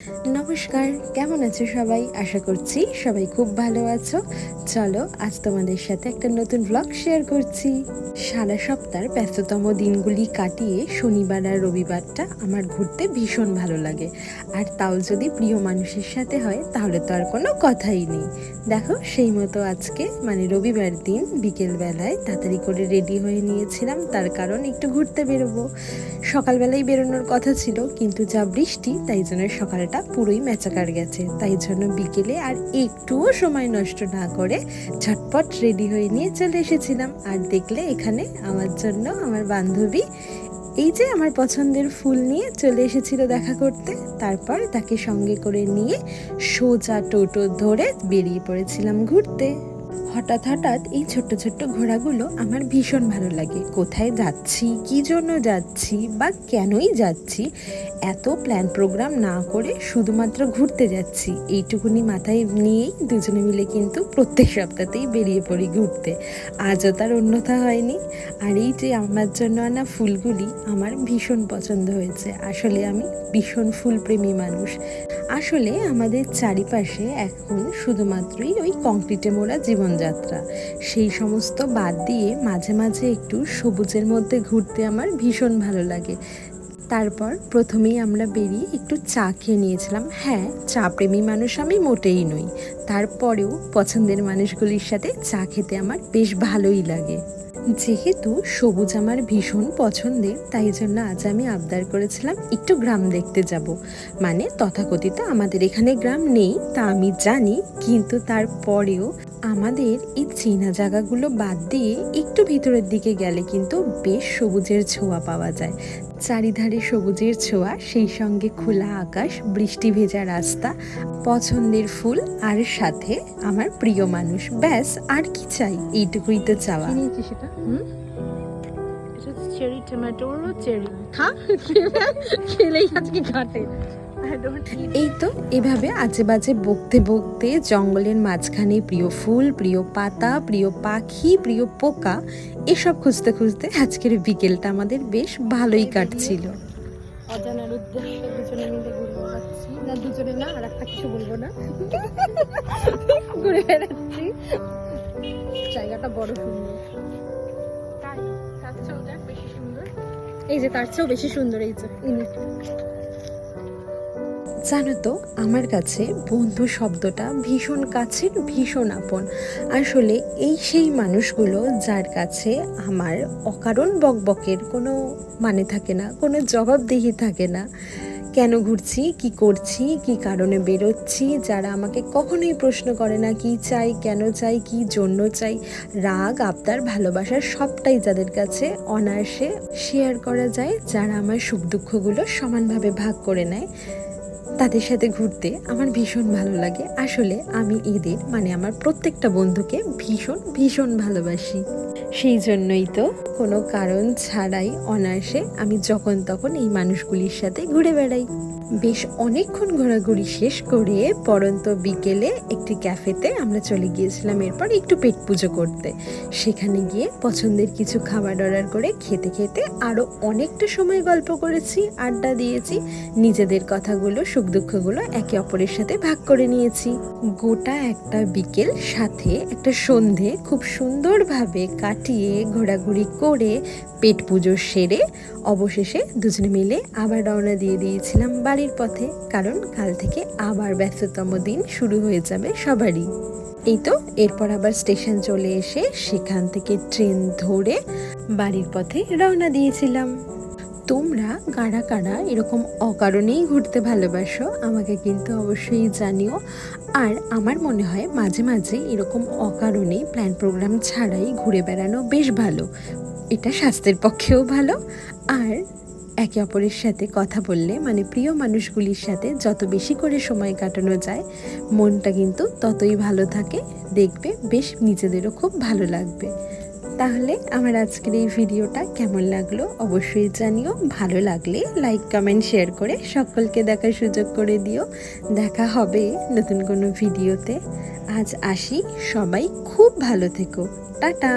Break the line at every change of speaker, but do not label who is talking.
নমস্কার, কেমন আছো সবাই? আশা করছি সবাই খুব ভালো আছো। চলো, আজ তোমাদের সাথে একটা নতুন ব্লগ শেয়ার করছি। সারা সপ্তাহের ব্যস্ততম দিনগুলি কাটিয়ে শনিবার আর রবিবারটা আমার ঘুরতে ভীষণ ভালো লাগে। আর তাও যদি প্রিয় মানুষের সাথে হয়, তাহলে তো আর কোনো কথাই নেই। দেখো, সেই মতো আজকে মানে রবিবার দিন বিকেলবেলায় তাড়াতাড়ি করে রেডি হয়ে নিয়েছিলাম, তার কারণ একটু ঘুরতে বেরোবো। সকালবেলায় বেরোনোর কথা ছিল, কিন্তু যা বৃষ্টি, তাই জন্য সকালটা পুরোই ম্যাচাকার গেছে। তাই জন্য বিকেলে আর একটুও সময় নষ্ট না করে ঝটপট রেডি হয়ে নিয়ে চলে এসেছিলাম। আর দেখলে এখানে আমার জন্য আমার বান্ধবী এই যে আমার পছন্দের ফুল নিয়ে চলে এসেছিল দেখা করতে। তারপর তাকে সঙ্গে করে নিয়ে সোজা টোটো ধরে বেরিয়ে পড়েছিলাম ঘুরতে। হঠাৎ হঠাৎ এই ছোট্ট ছোট্ট ঘোড়াগুলো আমার ভীষণ ভালো লাগে। কোথায় যাচ্ছি, কি জন্য যাচ্ছি বা কেনই যাচ্ছি, এত প্ল্যান প্রোগ্রাম না করে শুধুমাত্র ঘুরতে যাচ্ছি। এইটুকুনি মাথায় নিয়েই দুজনে মিলে কিন্তু প্রত্যেক সপ্তাহতেই বেরিয়ে পড়ি ঘুরতে। আজও তার অন্যথা হয়নি। আর এই যে আমার জন্য আনা ফুলগুলি আমার ভীষণ পছন্দ হয়েছে। আসলে আমি ভীষণ ফুলপ্রেমী মানুষ। আসলে আমাদের চারিপাশে এখন শুধুমাত্রই ওই কংক্রিটে মোড়া জীবনযাত্রা। সেই সমস্ত বাদ দিয়ে মাঝে মাঝে একটু সবুজের মধ্যে ঘুরতে আমার ভীষণ ভালো লাগে। তারপর প্রথমেই আমরা বেরিয়ে একটু চা খেয়ে নিয়েছিলাম। হ্যাঁ চা প্রেমী মানুষ আমি মোটেই নই। তারপরেও পছন্দের মানুষগুলির সাথে চা খেতে আমার বেশ ভালোই লাগে। যেহেতু সবুজ আমার ভীষণ পছন্দের, তাই জন্য আজ আমি আবদার করেছিলাম একটু গ্রাম দেখতে যাব। মানে তথাকথিত আমাদের এখানে গ্রাম নেই, তা আমি জানি, কিন্তু তারপরেও আমাদের এই চীনা জায়গাগুলো বাদ দিয়ে একটু ভিতরের দিকে গেলে কিন্তু বেশ সবুজের ছোঁয়া পাওয়া যায়। চারিধারে সবুজের ছোঁয়া সেই সঙ্গে খোলা আকাশ বৃষ্টি ভেজা রাস্তা পছন্দের ফুল আর সাথে আমার প্রিয় মানুষ। ব্যাস আর কি চাই? এইটুকুই তো চাওয়া।
সেটা? হুম? চেরি টমেটোর চেরি খা খেলেই আজকে ঘাটে।
এই তো এভাবে আজে বাজে বকতে বকতে জঙ্গলের মাঝখানে প্রিয় ফুল প্রিয় পাতা প্রিয় পাখি প্রিয় পোকা এসব খুঁজতে খুঁজতে আজকের বিকেলটা আমাদের বেশ ভালোই কাটছিল।
অজানার উদ্দেশ্যে দুজনে মিলে ঘুরে বেড়াচ্ছি। না দুজনে না আর একটা কিছু বলব না। ঘুরে বেড়াচ্ছি। জায়গাটা বড় সুন্দর। তাই? তার চেয়েও বেশি সুন্দর। এই যে তার চেয়েও বেশি সুন্দর এই যে ইনি।
জানো তো, আমার কাছে বন্ধু শব্দটা ভীষণ কাছের, ভীষণ আপন। আসলে এই সেই মানুষগুলো যার কাছে আমার অকারণ বকবকের কোনো মানে থাকে না, কোনো জবাবদিহি থাকে না। কেন ঘুরছি, কি করছি, কি কারণে বেরোচ্ছি, যারা আমাকে কখনোই প্রশ্ন করে না, কি চাই, কেন চাই, কি জন্য চাই, রাগ, আবদার ভালোবাসার সবটাই যাদের কাছে অনায়াসে শেয়ার করা যায়, যারা আমার সুখ দুঃখগুলো সমানভাবে ভাগ করে নেয়। তাদের সাথে ঘুরতে আমার ভীষণ ভালো লাগে। আসলে আমি এদের মানে আমার প্রত্যেকটা বন্ধুকে ভীষণ ভীষণ ভালোবাসি। সেই জন্যই তো কোনো কারণ ছাড়াই অনায়াসে আমি যখন তখন এই মানুষগুলির সাথে ঘুরে বেড়াই। বেশ অনেকক্ষণ ঘোরাঘুরি শেষ করে পরন্ত বিকেলে একটি ক্যাফেতে আমরা চলে গিয়েছিলাম এরপর একটু পেট পুজো করতে। সেখানে গিয়ে পছন্দের কিছু খাবার অর্ডার করে খেতে খেতে আরও অনেকটা সময় গল্প করেছি, আড্ডা দিয়েছি, নিজেদের কথাগুলো, সুখ দুঃখগুলো একে অপরের সাথে ভাগ করে নিয়েছি। গোটা একটা বিকেল সাথে একটা সন্ধে খুব সুন্দরভাবে কাটিয়ে ঘোরাঘুরি করে পেট পুজো সেরে অবশেষে দুজনে মিলে আবার রওনা দিয়ে দিয়েছিলাম বাড়ির পথে। কারণ কাল থেকে আবার ব্যস্ততম দিন শুরু হয়ে যাবে সবারই। এই তো, এরপর আবার স্টেশন চলে এসে সেখান থেকে ট্রেন ধরে বাড়ির পথে রওনা দিয়েছিলাম। তোমরা কারা কারা এরকম অকারণেই ঘুরতে ভালোবাসো, আমাকে কিন্তু অবশ্যই জানিও। আর আমার মনে হয় মাঝে মাঝে এরকম অকারণে প্ল্যান প্রোগ্রাম ছাড়াই ঘুরে বেড়ানো বেশ ভালো। এটা স্বাস্থ্যের পক্ষেও ভালো। আর একে অপরের সাথে কথা বললে মানে প্রিয় মানুষগুলির সাথে যত বেশি করে সময় কাটানো যায়, মনটা কিন্তু ততই ভালো থাকে, দেখবে বেশ নিজেদেরও খুব ভালো লাগবে। তাহলে আমার আজকের এই ভিডিওটা কেমন লাগল অবশ্যই জানিও। ভালো লাগলে লাইক কমেন্ট শেয়ার করে সকলকে দেখার সুযোগ করে দিও। দেখা হবে নতুন কোনো ভিডিওতে। আজ আসি, সবাই খুব ভালো থেকো। টাটা!